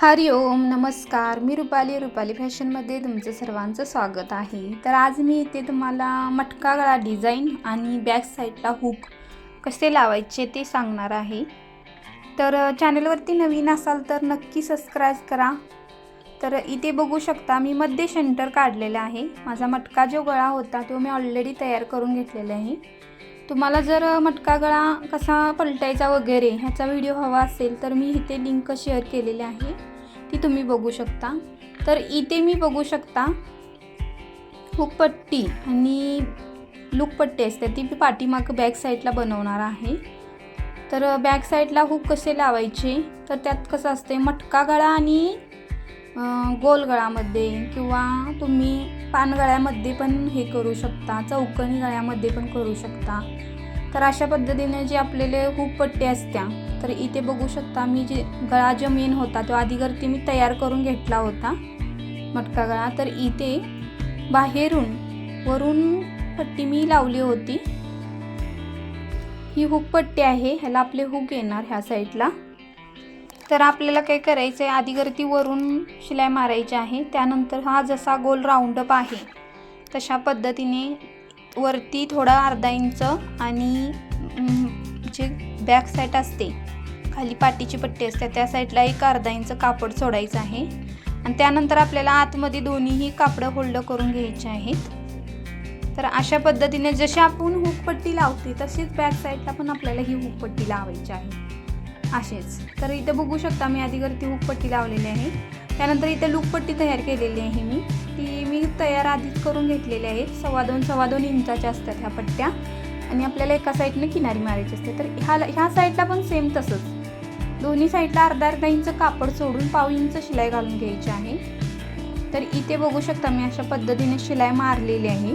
हरि ओम नमस्कार. मी रुपाली रुपाली फॅशनमध्ये तुमचं सर्वांचं स्वागत आहे. तर आज मी इथे तुम्हाला मटका गळा डिझाईन आणि बॅक साईडला हुक कसे लावायचे ते सांगणार आहे. तर चॅनलवरती नवीन असाल तर नक्की सबस्क्राईब करा. तर इथे बघू शकता मी मध्ये सेंटर काढलेलं आहे. माझा मटका जो गळा होता तो मी ऑलरेडी तयार करून घेतलेला आहे. तुम्हाला जर मटका गळा कसा पलटायचा वगैरे ह्याचा व्हिडिओ हवा असेल तर मी इथे लिंक शेअर केलेली आहे. ती तुम्ही बघू शकता. तर इथे मी बघू शकता हुकपट्टी आणि लुकपट्टी असते ती मी पाठीमागं बॅक साईडला बनवणार आहे. तर बॅक साईडला हुक कसे लावायचे? तर त्यात कसं असते मटका गळा आणि गोल गळामध्ये किंवा तुम्ही पानगळ्यामध्ये पण हे करू शकता चौकणी गळ्यामध्ये पण करू शकता. तर अशा पद्धतीने जे आपल्याला हुक पट्टी असत्या तर इथे बघू शकता मी जे गळा जो मेन होता तो आधीगरती मी तयार करून घेतला होता. मटका गळा. तर इथे बाहेरून वरून पट्टी मी लावली होती. ही हुक पट्टी आहे. ह्याला आपले हुक येणार ह्या साईडला. तर आपल्याला काय करायचं आहे आधीगरती वरून शिलाई मारायची आहे. त्यानंतर हा जसा गोल राऊंडअप आहे तशा पद्धतीने वरती थोडा अर्धा इंच आणि जे बॅक साईड असते. खाली पाटीची पट्टी असते. त्या साईडला एक अर्धा इंच कापड सोडायचं आहे. आणि त्यानंतर आपल्याला आतमध्ये दोन्हीही कापडं होल्ड करून घ्यायचे आहेत. तर अशा पद्धतीने जशी आपण हुकपट्टी लावते तशीच बॅक साईडला पण आपल्याला ही हुकपट्टी लावायची आहे. असेच तर इथं बघू शकता मी आधीवरती हुकपट्टी लावलेली आहे. त्यानंतर इथे लुकपट्टी तयार केलेली आहे मी. ती मी तयार आधीच करून घेतलेली आहे. सव्वा दोन सव्वा दोन इंचाच्या असतात ह्या पट्ट्या. आणि आपल्याला एका साईडने किनारी मारायची असते. तर ह्या ह्या साईडला पण सेम तसंच. दोन्ही साईडला अर्धा अर्धा इंच कापड सोडून पाव इंच शिलाई घालून घ्यायची आहे. तर इथे बघू शकता मी अशा पद्धतीने शिलाई मारलेली आहे.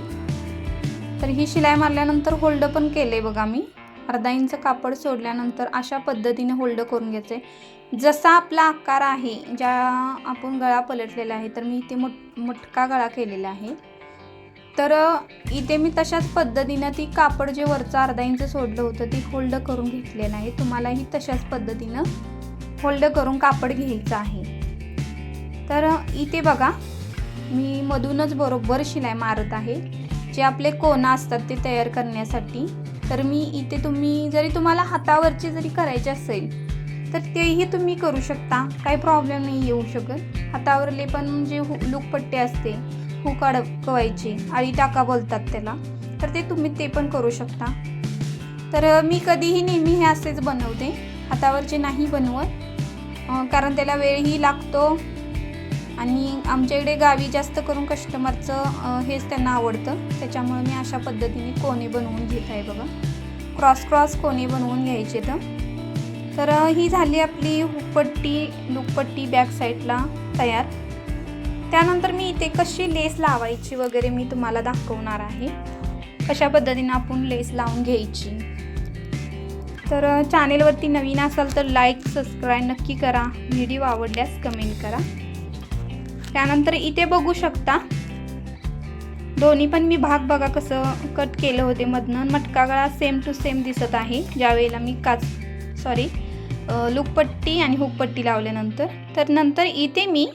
तर ही शिलाई मारल्यानंतर होल्ड पण केले बघा मी. अर्धा इंच कापड सोडल्यानंतर अशा पद्धतीने होल्ड करून घ्यायचे जसा आपला आकार आहे ज्या आपण गळा पलटलेला आहे तर मी इथे मोठ मटका गळा केलेला आहे. तर इथे मी तशाच पद्धतीनं ती कापड जे वरचं अर्धा इंच सोडलं होतं ती होल्ड करून घेतलेलं आहे तुम्हालाही तशाच पद्धतीनं होल्ड करून कापड घ्यायचं आहे. तर इथे बघा मी मधूनच बरोबर शिलाई मारत आहे. जे आपले कोना असतात ते तयार करण्यासाठी. तर मी इथे तुम्ही जरी तुम्हाला हातावरचे जरी करायचे असेल तर तेही तुम्ही करू शकता. काही प्रॉब्लेम नाही येऊ शकत. हातावरले पण जे हु लुकपट्टे असते हुक अडकवायची. आळी टाका बोलतात त्याला. तर ते तुम्ही ते पण करू शकता. तर मी कधीही नेहमी हे असेच बनवते. हातावरचे नाही बनवत. कारण त्याला वेळही लागतो. आणि आमच्या इकडे गावी जास्त करून कस्टमरचं हेच त्यांना आवडतं. त्याच्यामुळे मी अशा पद्धतीने कोणे बनवून घेत आहे बघा. क्रॉस क्रॉस कोणे बनवून घ्यायचे तर. तर ही झाली आपली हुकपट्टी लुकपट्टी बॅक साईडला तयार. त्यानंतर मी इथे कशी लेस लावायची वगैरे मी तुम्हाला दाखवणार आहे. कशा पद्धतीने आपण लेस लावून घ्यायची. तर चॅनेलवरती नवीन असाल तर लाईक सबस्क्राईब नक्की करा. व्हिडिओ आवडल्यास कमेंट करा. त्यानंतर इथे बघू शकता दोन्ही पण मी भाग बघा कसं कट केलं होते मधनं. मटका गळा सेम टू सेम दिसत आहे. ज्यावेळेला मी काच सॉरी लुकपट्टी आणि हुकपट्टी लावल्यानंतर. तर नंतर इथे मी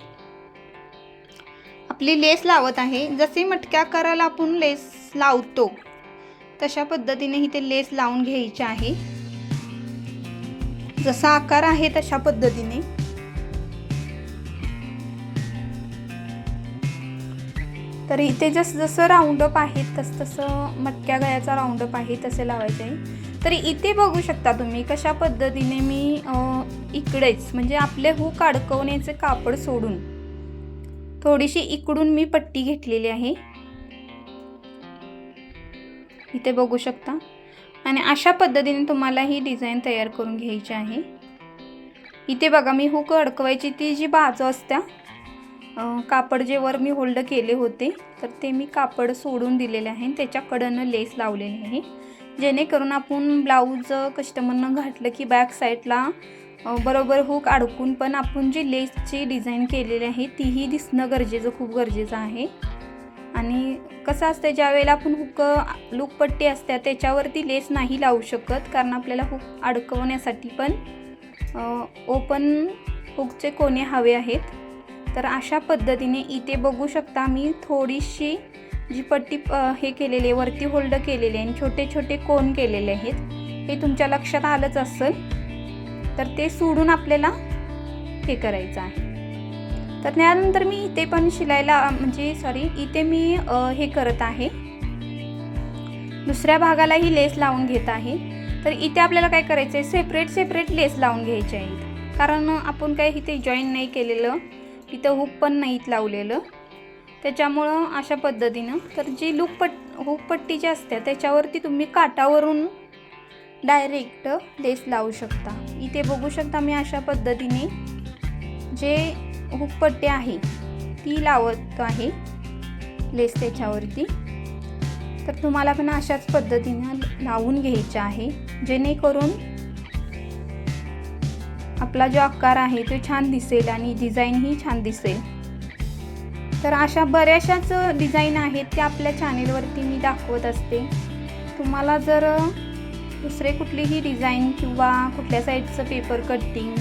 आपली लेस लावत आहे. जसे मटक्या करायला आपण लेस लावतो तशा पद्धतीने ही ते लेस लावून घ्यायची आहे. जसा आकार आहे तशा पद्धतीने. तर इथे जसं जसं राऊंडअप आहे तस तसं मटक्या गळ्याचा राऊंडअप आहे तसे लावायचे आहे. तर इथे बघू शकता तुम्ही कशा पद्धतीने मी इकडेच म्हणजे आपले हूक अडकवण्याचे कापड सोडून थोडीशी इकडून मी पट्टी घेतलेली आहे. इथे बघू शकता. आणि अशा पद्धतीने तुम्हाला ही डिझाईन तयार करून घ्यायची आहे. इथे बघा मी हुक अडकवायची ती जी बाजू असत्या कापड जे वर मी होल्ड केले होते तर ते मी कापड सोडून दिलेले आहे त्याच्याकडनं लेस लावलेले आहे. जेणेकरून आपण ब्लाऊज कस्टमरनं घातलं की बॅक साईडला बरोबर हुक अडकून पण आपण जी लेसची डिझाईन केलेली आहे तीही दिसणं गरजेचं खूप गरजेचं आहे. आणि कसं असतं ज्या वेळेला आपण हुक लूकपट्टी असते त्याच्यावरती लेस नाही लावू शकत कारण आपल्याला हुक अडकवण्यासाठी पण ओपन हुकचे कोणे हवे आहेत. तर अशा पद्धतीने इथे बघू शकता मी थोडीशी जी पट्टी हे केलेली आहे वरती होल्ड केलेले आहे आणि छोटे छोटे कोन केलेले आहेत हे तुमच्या लक्षात आलंच असेल तर ते सोडून आपल्याला हे करायचं आहे. तर त्यानंतर मी इथे पण शिलायला म्हणजे सॉरी इथे मी हे करत आहे. दुसऱ्या भागालाही लेस लावून घेत आहे. तर इथे आपल्याला काय करायचं आहे? सेपरेट सेपरेट लेस लावून घ्यायचे आहेत. कारण आपण काय इथे जॉईन नाही केलेलं इथं हुक पण नाहीत लावलेलं. त्याच्यामुळं अशा पद्धतीनं तर जी लूक पट हुक जी असते त्याच्यावरती तुम्ही काटावरून डायरेक्ट लेस लावू शकता. इथे बघू शकता मी अशा पद्धतीने जे हुकपट्टी आहे ती लावत आहे लेस त्याच्यावरती. तर तुम्हाला पण अशाच पद्धतीनं लावून घ्यायचे आहे जेणेकरून आपला जो आकार आहे तो छान दिसेल आणि डिझाईनही छान दिसेल. तर अशा बऱ्याचशाच डिझाईन आहेत त्या आपल्या चॅनेलवरती मी दाखवत असते. तुम्हाला जर दुसरे कुठलीही डिझाईन किंवा कुठल्या साईडचं पेपर कटिंग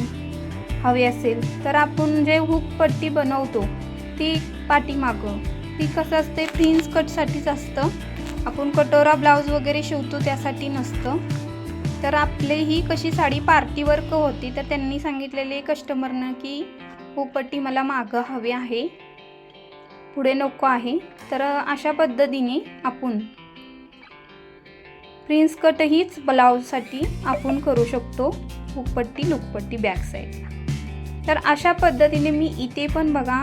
हवे असेल तर आपण जे हुक पट्टी बनवतो ती पाठीमागं. ती कसं असते? प्रिन्स कटसाठीच असतं. आपण कटोरा ब्लाऊज वगैरे शिवतो त्यासाठी नसतं. तर आपली ही कशी साडी पार्टी वर्क होती तर त्यांनी सांगितलेले कस्टमरनं की हुकपट्टी मला मागं हवी आहे. पुढे नको आहे तर अशा पद्धतीने आपण प्रिन्स कट हीच ब्लाऊजसाठी आपण करू शकतो हुकपट्टी लुकपट्टी बॅक साईड. तर अशा पद्धतीने मी इथे पण बघा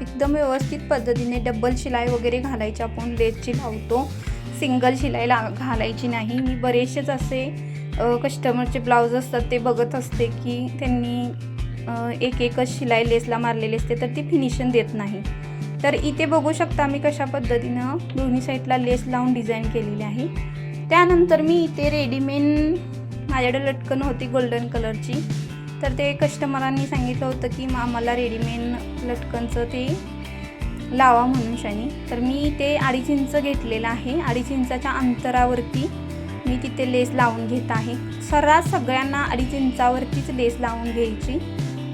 एकदम व्यवस्थित पद्धतीने डबल शिलाई वगैरे घालायची आपण लेसची लावतो सिंगल शिलाई ला घालायची नाही. मी बरेचसेच असे कस्टमरचे ब्लाऊज असतात ते बघत असते की त्यांनी एक एकच शिलाई लेसला मारलेली असते तर ती फिनिशिंग देत नाही. तर इथे बघू शकता मी कशा पद्धतीनं दोन्ही साईडला लेस लावून डिझाईन केलेली आहे. त्यानंतर मी इथे रेडीमेड माझ्याकडे लटकन होती गोल्डन कलरची. तर ते कस्टमरांनी सांगितलं होतं की मा रेडीमेड लटकनचं ते लावा म्हणून शानी. तर मी ते अडीच इंच घेतलेलं आहे. अडीच इंचाच्या अंतरावरती मी तिथे लेस लावून घेत आहे. सर्रास सगळ्यांना अडीच इंचावरतीच लेस लावून घ्यायची.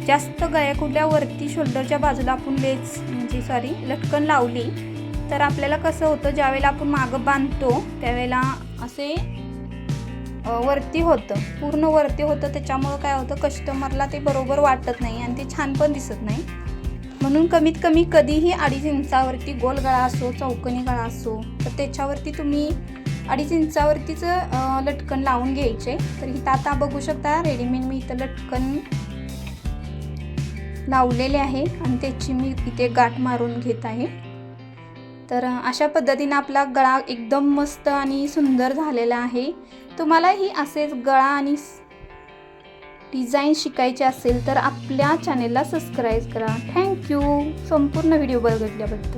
जास्त गळ्या कुठल्यावरती शोल्डरच्या बाजूला आपण लेस म्हणजे सॉरी लटकन लावली तर आपल्याला कसं होतं ज्यावेळेला आपण मागं बांधतो त्यावेळेला असे वरती होतं पूर्ण वरती होतं त्याच्यामुळं काय होतं कस्टमरला ते बरोबर वाटत नाही आणि ते छान पण दिसत नाही. म्हणून कमीत कमी कधीही अडीच इंचावरती गोल गळा असो चौकनी गळा असो तर त्याच्यावरती तुम्ही अडीच इंचावरतीचं लटकन लावून घ्यायचे. तर इथं आता बघू शकता रेडीमेड मी इथं लटकन लावलेले आहे आणि त्याची मी इथे गाठ मारून घेत आहे. तर अशा पद्धतीने आपला गळा एकदम मस्त आणि सुंदर झालेला आहे. तुम्हालाही असेच गळा आणि डिझाईन शिकायचे असेल तर आपल्या चॅनेलला सबस्क्राईब करा. थँक्यू. संपूर्ण व्हिडिओ बघितल्याबद्दल.